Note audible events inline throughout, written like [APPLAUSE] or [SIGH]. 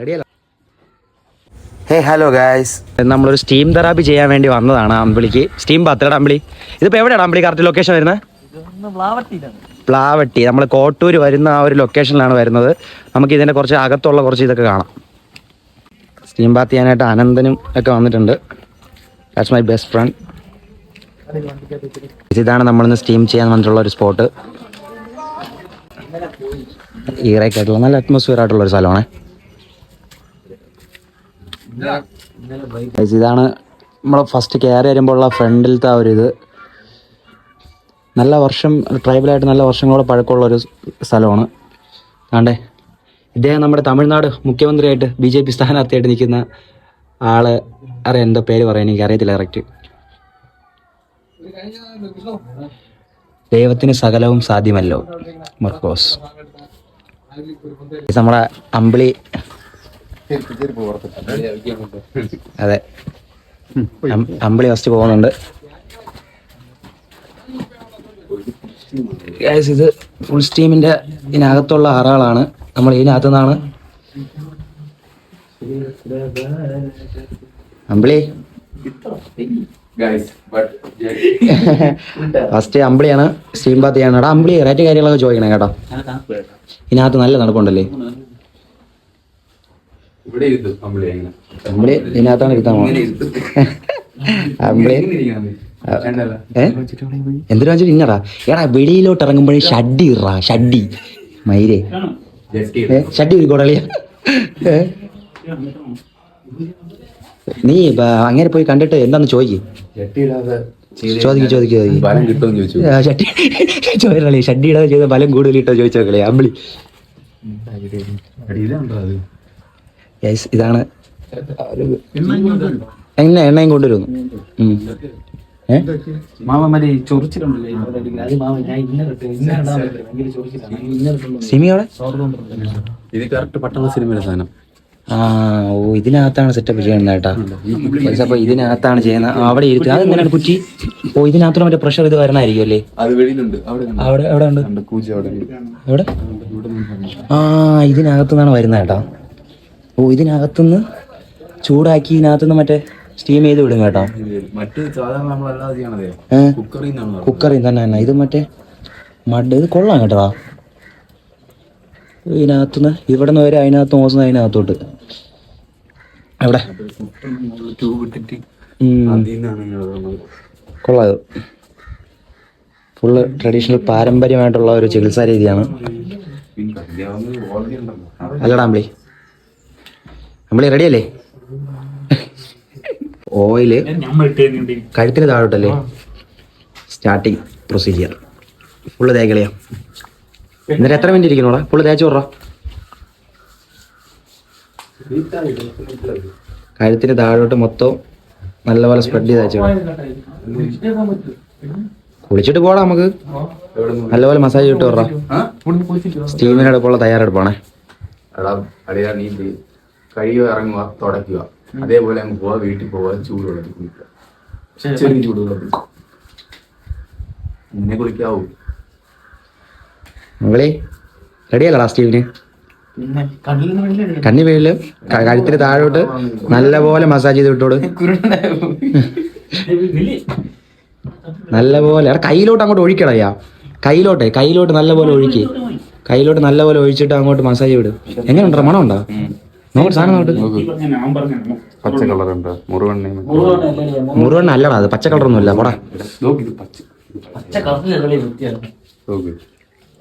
റെഡിയല്ല hey hello guys നമ്മളൊരു steam therapy ചെയ്യാൻ വേണ്ടി വന്നതാണ് അമ്പിളിക്ക്. Steam bath Ambili. ഇതിപ്പോ എവിടെയാണ് അമ്പിളി കറക്റ്റ് ലൊക്കേഷൻ വരുന്നത്? പ്ലാവട്ടി നമ്മൾ കോട്ടൂർ വരുന്ന ആ ഒരു ലൊക്കേഷനിലാണ് വരുന്നത്. നമുക്ക് ഇതിന്റെ കുറച്ച് അകത്തുള്ള കുറച്ച് ഇതൊക്കെ കാണാം. സ്റ്റീം ബാത്ത് ചെയ്യാനായിട്ട് അനന്തനും ഒക്കെ വന്നിട്ടുണ്ട്. ദാറ്റ്സ് മൈ ബെസ്റ്റ് ഫ്രണ്ട് ഇതാണ് നമ്മളിന്ന് സ്റ്റീം ചെയ്യാൻ വന്നിട്ടുള്ള ഒരു സ്പോട്ട് ഈറൊക്കെ ആയിട്ടുള്ള നല്ല അറ്റ്മോസ്ഫിയർ ആയിട്ടുള്ള ഒരു സ്ഥലമാണ്. ഇതാണ് നമ്മൾ ഫസ്റ്റ് കയറി വരുമ്പോഴുള്ള ഫ്രണ്ടിലത്തെ ആ ഒരു ഇത്. നല്ല വർഷം ട്രൈബലായിട്ട് നല്ല വർഷങ്ങളോടെ പഴക്കമുള്ള ഒരു സ്ഥലമാണ്. ആണ്ടേ ഇദ്ദേഹം നമ്മുടെ തമിഴ്നാട് മുഖ്യമന്ത്രിയായിട്ട് ബി ജെ പി സ്ഥാനാർത്ഥിയായിട്ട് നിൽക്കുന്ന ആൾ അറിയാം എന്താ പേര് പറയാൻ എനിക്ക് അറിയത്തില്ല കറക്റ്റ് ദൈവത്തിന് സകലവും സാധ്യമല്ലോ മർക്കോസ് ഇത് നമ്മുടെ അമ്പിളി. അതെ. അമ്പിളി ഫസ്റ്റ് പോകുന്നുണ്ട്. ഇത് ഫുൾ സ്റ്റീമിന്റെ ഇതിനകത്തുള്ള അറകളാണ് നമ്മൾ ഇതിനകത്തു നിന്നാണ് അമ്പിളി. ഫസ്റ്റ് [LAUGHS] അമ്പിളിയാണ് സ്റ്റീം ബാത്ത് ചെയ്യണം. എടാ അമ്പിളി റേറ്റ് കാര്യങ്ങളൊക്കെ ചോദിക്കണം കേട്ടോ. ഇതിനകത്ത് നല്ല നടപ്പുണ്ടല്ലേ അമ്പിളി ഇതിനകത്താണ് ഇരുത്താൻ [LAUGHS] അമ്പിളി. എന്തിനാ വെച്ചാൽ ഇന്നടാ എടാ വെളിയിലോട്ട് ഇറങ്ങുമ്പോഴേ ഷഡ്ഡി ഇറാ ഷഡ്ഡി. മയിരേ ഏ ഷഡ്ഡി ഒരു കൊടളിയ. നീ അങ്ങനെ പോയി കണ്ടിട്ട് എന്താന്ന് ചോദിക്കും? ചോദിക്ക് ചോദിക്ക് ചോദിക്ക്. ബലം കിട്ടുമെന്ന് ചോദിച്ചു. ആ, ഷഡ്ഡി ചോദിക്കണേ ഷഡ്ഡി ഇടാതെ ചെയ്ത ബലം കൂടുതൽ ഇട്ടോ ചോദിച്ചോക്കളെ അമ്പിളി. ഇതാണ്. എണ്ണ എണ്ണയും കൊണ്ടുവരുന്നു. സിമിയോടെ ഇത് കറക്റ്റ് പട്ടണ സിനിമയിലെ സാധനം. ആ ഓ ഇതിനകത്താണ് സെറ്റപ്പ് ചെയ്യുന്നത് കേട്ടാ അപ്പൊ ഇതിനകത്താണ് ചെയ്യുന്നത്. അവിടെ ഇരുത്തി അത് എങ്ങനെയാണ് കുറ്റി ഓ ഇതിനകത്തോടെ മറ്റേ പ്രഷർ ഇത് വരണായിരിക്കും അല്ലേ? അവിടെ ഉണ്ട്. അവിടെ എവിടെ ഉണ്ട്. ഉണ്ട്, കൂജ അവിടെ ഉണ്ട്. എവിടെ ആ ഇതിനകത്തുനിന്നാണ് വരുന്നത് കേട്ടോ ഓ ഇതിനകത്തുനിന്ന് ചൂടാക്കി ഇതിനകത്തുനിന്ന് മറ്റേ സ്റ്റീം ചെയ്ത് വിടും കേട്ടോ. കുക്കറിൽ തന്നെ. ഇത് മറ്റേ മഡ് ഇത് കൊള്ളാം കേട്ടോ. ഇതിനകത്തുനിന്ന് ഇവിടെ നിന്ന് വരെ അതിനകത്ത് നോക്കുന്ന അതിനകത്തോട്ട്. എവിടെ. കൊള്ളാം. ഫുള്ള് ട്രഡീഷണൽ പാരമ്പര്യമായിട്ടുള്ള ഒരു ചികിത്സാ രീതിയാണ്. അല്ലടാമ്പിളി നമ്മളി അല്ലടാ അമ്പിളി. അമ്പിളി റെഡിയല്ലേ ഓയിൽ കഴുത്തിന് താഴോട്ടല്ലേ? സ്റ്റാർട്ടിങ് പ്രൊസീജിയർ ഫുള്ള് തേക്കളിയാ. എന്നിട്ട് എത്ര മിനിറ്റ് ഇരിക്കണോടാ ഫുള്ള് തേച്ച് വിട്റാ. കഴുത്തിന് താഴോട്ട് മൊത്തം നല്ലപോലെ സ്പ്രെഡ് ചെയ്ത് കുളിച്ചിട്ട് പോടാ നമുക്ക്. നല്ലപോലെ മസാജ് ഇട്ട് വിട്റാ. സ്റ്റീമിനടുപ്പുള്ള തയ്യാറെടുപ്പാണേ. കഴിയുക ഇറങ്ങുക തുടയ്ക്കുക. അതേപോലെ അങ്ങ് പോവാ വീട്ടിൽ പോവാ ചൂട് വെള്ളത്തിൽ കുളിക്കുക. ചെറിയ ചൂട് വെള്ളത്തിൽ. എന്നെ കുളിക്കാവൂ. മകളെ റെഡിയല്ലടാ സ്റ്റീവിന്? പിന്നെ കണ്ണി വീഴിൽ കഴുത്തിന് താഴോട്ട് നല്ലപോലെ മസാജ് ചെയ്ത് വിട്ടോട്. [LAUGHS] നല്ലപോലെ എടാ കയ്യിലോട്ട് അങ്ങോട്ട് ഒഴിക്കടയ്യാ കയ്യിലോട്ടെ കയ്യിലോട്ട് നല്ലപോലെ ഒഴിക്ക്. കയ്യിലോട്ട് നല്ലപോലെ ഒഴിച്ചിട്ട് അങ്ങോട്ട് മസാജ് വിടും. എങ്ങനെയുണ്ടോ മണം ഉണ്ടോ നോക്കട്ടെ സാധനം പച്ച കളറുണ്ട് മുറുവെണ്ണ അല്ലടാ അത് പച്ച. കളറൊന്നും ഇല്ല പോടാ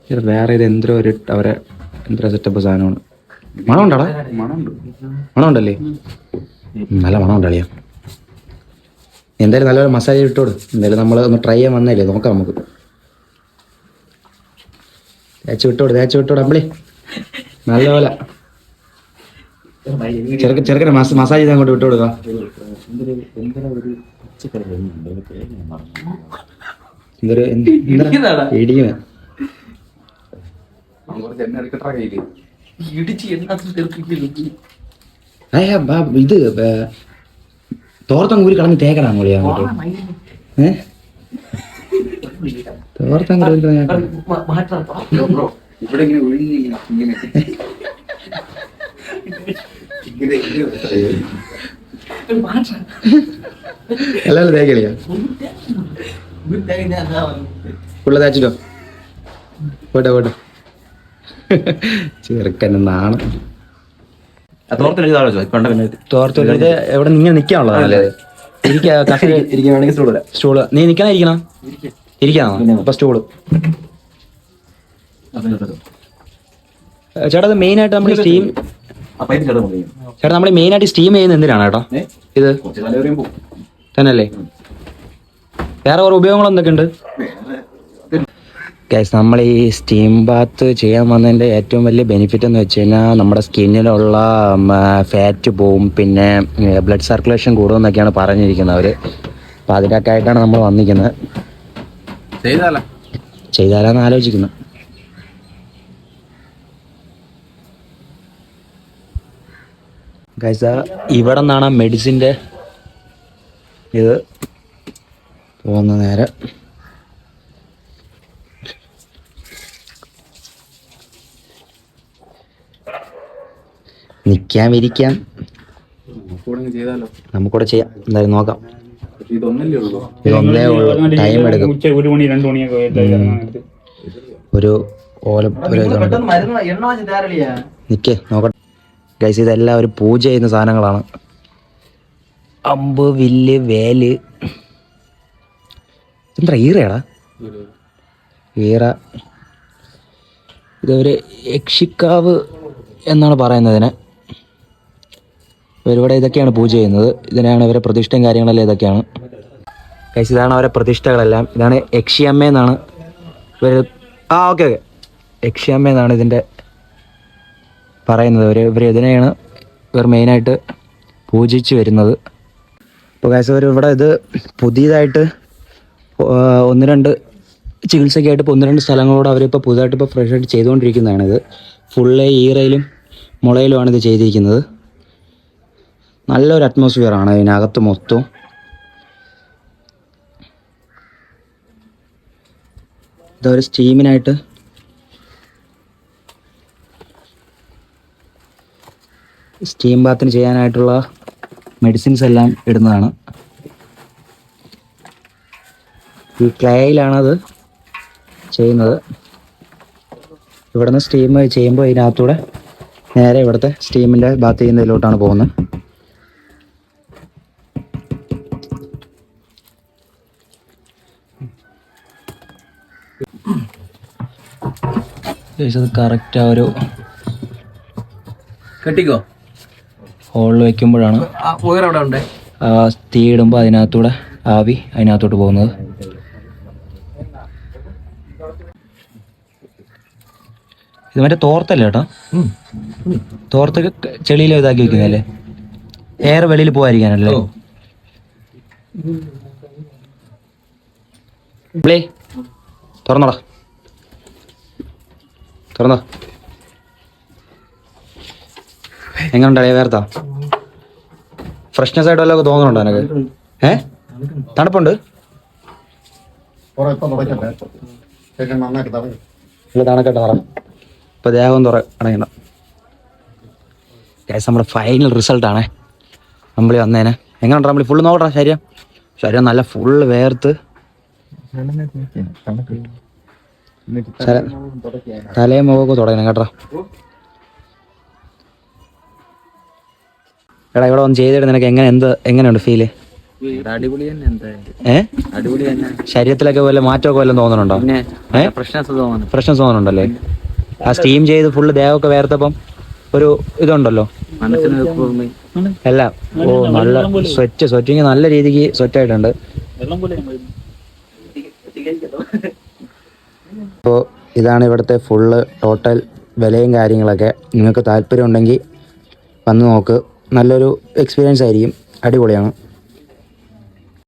ഇത് വേറെ ഇത് എന്തോ ഒരു അവരെ എന്തോ സെറ്റപ്പ് സാധനമാണ്. മണം മണമുണ്ടല്ലേ? നല്ല മണം ഉണ്ടളിയാ എന്തായാലും നല്ലൊരു മസാജ് ഇട്ടോട്. എന്തായാലും നമ്മൾ ഒന്ന് ട്രൈ ചെയ്യാൻ വന്നല്ലേ നോക്കാം നമുക്ക്. തേച്ച് വിട്ടോട് തേച്ച് വിട്ടോട് അമ്പിളി. നല്ലപോലെ. ചെറുക്ക ചെറുക്കനെ മസ മസാജ് ചെയ്ത് അങ്ങോട്ട് വിട്ടു കൊടുക്കാം എന്തൊരു? ഇടിക്കുന്ന അവൻ കുറച്ച് എണ്ണ എടുക്കട്ടെ കയ്യിൽ ഇടിച്ച് എണ്ണത്തിൽ തെറിപ്പിക്കുന്നു ഏ, ബാ- ഇത് തോർത്തം കൂരി കളഞ്ഞ് തേക്കടാ മോളി അങ്ങോട്ട്. ഏ? തോർത്തം കൂടി ഇവിടെ ഇങ്ങനെ ഒഴിഞ്ഞിങ്ങനെ എല്ലാവരും തേക്കടിയാ ഫുള്ള് തേച്ചിട്ടോ? പോട്ടെ പോട്ടെ. ചെറുക്കന് നാണം. എവിടെ നിങ്ങൾ സ്റ്റൂൾ നീ നിൽക്കണ ഇരിക്കണ? ഇരിക്കാണോ? അപ്പൊ സ്റ്റൂൾ ചേട്ടാ അത് മെയിൻ ആയിട്ട് നമ്മൾ സ്റ്റീം ചേട്ടാ നമ്മൾ മെയിൻ ആയിട്ട് സ്റ്റീം ചെയ്യുന്ന എന്തിനാണ് കേട്ടോ? ഇത്? തന്നെ അല്ലേ പറയുമ്പോ തന്നെയല്ലേ? വേറെ കുറെ ഉപയോഗങ്ങൾ എന്തൊക്കെയുണ്ട് ഗൈസ് നമ്മൾ ഈ സ്റ്റീം ബാത്ത് ചെയ്യാൻ വന്നതിന്റെ ഏറ്റവും വലിയ ബെനിഫിറ്റ് എന്ന് വെച്ച് കഴിഞ്ഞാൽ നമ്മുടെ സ്കിന്നിലുള്ള ഫാറ്റ് പോവും പിന്നെ ബ്ലഡ് സർക്കുലേഷൻ കൂടുമെന്നൊക്കെയാണ് പറഞ്ഞിരിക്കുന്നത് അവർ അപ്പോൾ അതിനൊക്കെ ആയിട്ടാണ് നമ്മൾ വന്നിരിക്കുന്നത്. ചെയ്താലോ? ചെയ്താലാന്ന് ആലോചിക്കുന്നു. ഗൈസ ഇവിടെ നിന്നാണ് മെഡിസിന്റെ ഇത്. പോകുന്ന നേരെ. നിൽക്കാം ഇരിക്കാം നമുക്കൂടെ ചെയ്യാം. എന്തായാലും നോക്കാം. ഇതൊന്നേ ഉള്ളൂ? ടൈം എടുക്കും. ഒരു മണി രണ്ട് മണിയൊക്കെ ആയിട്ട് ഒരു ഓല ഒരു നിക്കേ നോക്കട്ടെ. ഗൈസ് ഇതെല്ലാം ഒരു പൂജ ചെയ്യുന്ന സാധനങ്ങളാണ്. അമ്പ് വില്ല് വേൽ. എന്താ ഈറയാടാ? ഈറ. ഇതൊരു യക്ഷിക്കാവ് എന്നാണ് പറയുന്നതിന് ഇവരിവിടെ ഇതൊക്കെയാണ് പൂജ ചെയ്യുന്നത്. ഇതിനാണ് ഇവരെ പ്രതിഷ്ഠയും കാര്യങ്ങളെല്ലാം ഇതൊക്കെയാണ്. കഴിച്ച് ഇതാണ് അവരെ പ്രതിഷ്ഠകളെല്ലാം. ഇതാണ് യക്ഷിയമ്മ എന്നാണ് ഇവർ ആ ഓക്കെ ഓക്കെ. യക്ഷിയമ്മ എന്നാണ് ഇതിന്റെ പറയുന്നത്. ഇവർ ഇവർ ഇതിനെയാണ് ഇവർ മെയിനായിട്ട് പൂജിച്ച് വരുന്നത്. ഇപ്പോൾ കാശ് ഇവർ ഇവിടെ ഇത് പുതിയതായിട്ട് ഒന്ന് രണ്ട് ചികിത്സയ്ക്കായിട്ട് ഇപ്പോൾ ഒന്ന് രണ്ട് സ്ഥലങ്ങളോട് അവരിപ്പോൾ പുതുതായിട്ട് ഇപ്പോൾ ഫ്രഷ് ആയിട്ട് ചെയ്തുകൊണ്ടിരിക്കുന്നതാണിത്. ഫുള്ള് ഈറയിലും മുളയിലുമാണ് ഇത് ചെയ്തിരിക്കുന്നത്. നല്ലൊരു അറ്റ്മോസ്ഫിയർ ആണ് അതിനകത്ത് മൊത്തം. ഇതൊരു സ്റ്റീമിനായിട്ട് സ്റ്റീം ബാത്തിന് ചെയ്യാനായിട്ടുള്ള മെഡിസിൻസ് എല്ലാം ഇടുന്നതാണ്. ഈ ക്ലേയിലാണത് ചെയ്യുന്നത്. ഇവിടുന്ന് സ്റ്റീം ചെയ്യുമ്പോൾ ഇതിനകത്തൂടെ നേരെ ഇവിടുത്തെ സ്റ്റീമിന്റെ ബാത്ത് ചെയ്യുന്നതിലോട്ടാണ് പോകുന്നത്. അത് കറക്റ്റ് ആ ഒരു കെട്ടിക്കോ? ഹോളിൽ വെക്കുമ്പോഴാണ് അവിടെ ഉണ്ട്? തീ ഇടുമ്പോൾ അതിനകത്തൂടെ ആവി അതിനകത്തോട്ട് പോകുന്നത്. ഇത് മറ്റേ തോർത്തല്ലേ ചേട്ടാ തോർത്ത് ചെളിയിൽ ഇതാക്കി വെക്കുന്നല്ലേ എയർ വെളിയിൽ പോകാതിരിക്കാനല്ലേ തുറന്നോടാ. തുറന്നോ. എങ്ങനെയുണ്ടാ വേർത്താ? ഫ്രഷ്നെസ് ആയിട്ട് വല്ലതൊക്കെ തോന്നുന്നുണ്ടോ നിനക്ക്? ഏ? തണുപ്പുണ്ട്? ഇല്ല തണക്കട്ടെ നിറ. ഇപ്പൊ ദേഹം തുറ അടങ്ങണം കേസ് നമ്മുടെ ഫൈനൽ റിസൾട്ടാണേ നമ്മൾ വന്നേനെ. എങ്ങനെയുണ്ട് നമ്മൾ ഫുള്ള് നോക്കട്ടെ ശരീരം. ശരീരം നല്ല ഫുള്ള് വേർത്ത്. തലയും മുഖമൊക്കെ തുടങ്ങണം കേട്ടോ. എടാ ഇവിടെ വന്ന് ചെയ്തിട്ട് നിനക്ക് എങ്ങനെ എന്ത് എങ്ങനെയുണ്ട് ഫീൽ ശരീരത്തിലൊക്കെ വല്ല മാറ്റമൊക്കെ വല്ലതും തോന്നുന്നുണ്ടോ? പ്രശ്നം തോന്നുന്നുണ്ടല്ലേ? ആ സ്റ്റീം ചെയ്ത് ഫുള്ള് ദേഹമൊക്കെ വേർത്തപ്പം ഒരു ഇതുണ്ടല്ലോ? അല്ല എല്ലാം. ഓ നല്ല സ്വെറ്റ് സ്വെറ്റിങ് നല്ല രീതിക്ക് സ്വെറ്റ് അപ്പോൾ ഇതാണ് ഇവിടുത്തെ ഫുള്ള് ടോട്ടൽ വിലയും കാര്യങ്ങളൊക്കെ. നിങ്ങൾക്ക് താല്പര്യം ഉണ്ടെങ്കിൽ വന്ന് നോക്ക്. നല്ലൊരു എക്സ്പീരിയൻസ് ആയിരിക്കും. അടിപൊളിയാണ്.